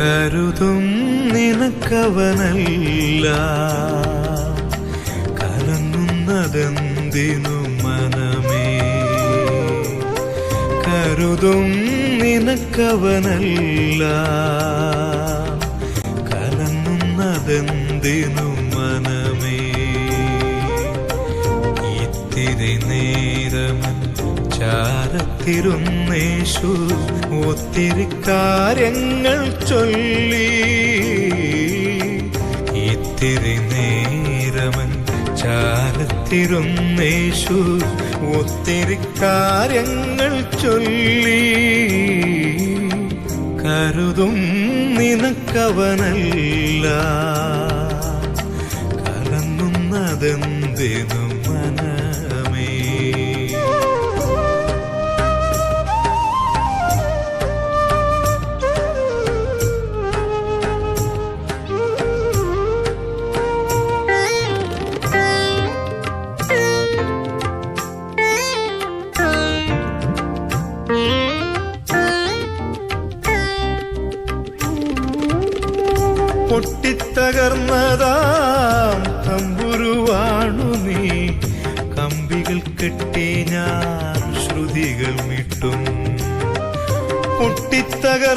കരുതും നിനക്കവനല്ല. കലങ്ങുന്നതെന്തിനു മനമേ? കരുതും നിനക്കവനല്ല. ചാരത്തിരുന്നേശു ഒത്തിരി കാര്യങ്ങൾ ചൊല്ലി. ഇത്തിരി നേരമൻ ചാരത്തിരുന്നേശു ഒത്തിരി കാര്യങ്ങൾ ചൊല്ലി. കരുതും നിനക്കവനല്ല കലങ്ങുന്നതെന്തിനു പൊട്ടിത്തകർന്നതാം. തമ്പുരുവാണു നീ. കമ്പികൾ കെട്ടി ഞാൻ ശ്രുതികൾ മിട്ടും. പൊട്ടിത്തകർന്നതാം.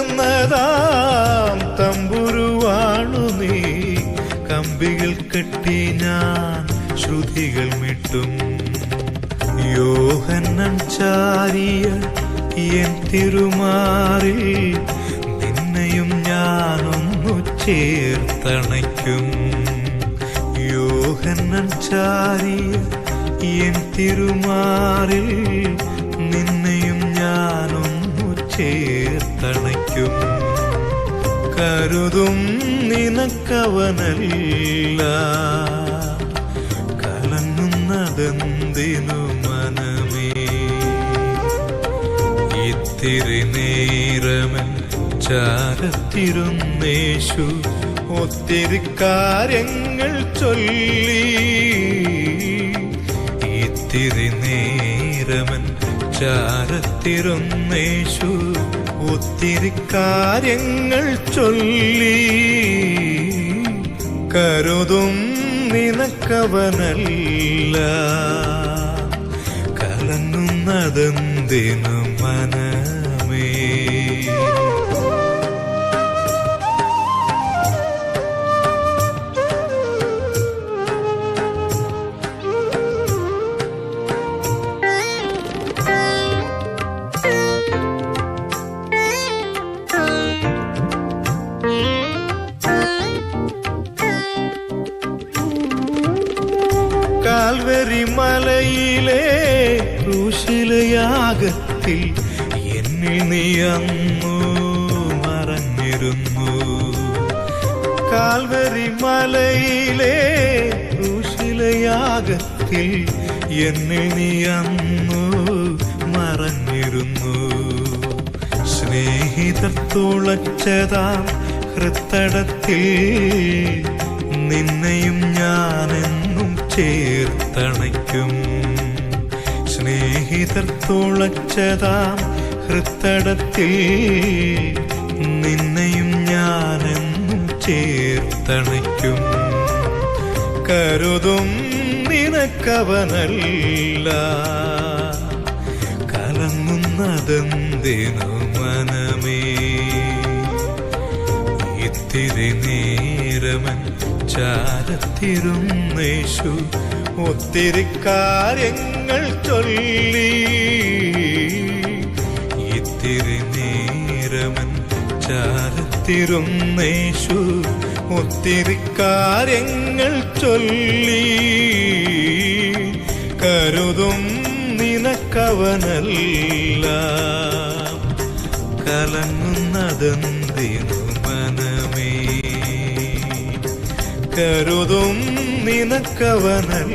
തമ്പുരുവാണു നീ. കമ്പികൾ കെട്ടി ഞാൻ ശ്രുതികൾ മിട്ടും. യോഹന്നൻ ചാരിയ എൻ ഞാനൊന്നു ചേർത്തണയ്ക്കും. യോഹന്നൻ ചാരിയ എൻ തിരുമാറിൽ നിന്നെയും ഞാനൊന്നു ചേർത്തണയ്ക്കും. കരുതും നിനക്കവനല്ല. കലങ്ങുന്നതെന്തിനു മനമേ? ഇത്തിരി നേരമൻ ചാരത്തിരുന്നേശു ഒത്തിരി കാര്യങ്ങൾ ചൊല്ലി. ഇത്തിരി നേരമൻ ചാരത്തിരുന്നേശു ഒത്തിരി കാര്യങ്ങൾ ചൊല്ലി. കരുതും നിനക്കവനല്ല. കലങ്ങുന്നതെന്തിനു മനമേ? കാൽവരി മലയിലെ ക്രൂശിലയാഗത്തിൽ എന്നിൽ നീ അന്നു മറഞ്ഞിരുന്നു. കാൽവരി മലയിലെ ക്രൂശിലയാഗത്തിൽ എന്നിൽ നീ അന്നു മറഞ്ഞിരുന്നു. സ്നേഹിതർ തുളച്ചതാം ഹൃത്തടത്തിൽ നിന്നെയും ഞാനെന്നും ചേർത്തണയ്ക്കും. സ്നേഹിതർ തുളച്ചതാം ഹൃത്തടത്തിൽ. നിന്നെയും ഞാനെന്നും ചേർത്തണയ്ക്കും. കരുതും നിനക്കവനല്ല. കലങ്ങുന്നതെന്തിനു മനമേ ഇത്തിരി നേരമൻ ചാരത്തിരുന്നേശു. ഒത്തിരി കാര്യങ്ങൾ ചൊല്ലി. ഇത്തിരി നേരമൻ ചാരത്തിരുന്നേശു. ഒത്തിരി കാര്യങ്ങൾ ചൊല്ലി. കരുതും നിനക്കവനല്ല. കലങ്ങുന്നതെന്തിനു? മനമേ കരുതും നിനക്കവനല്ല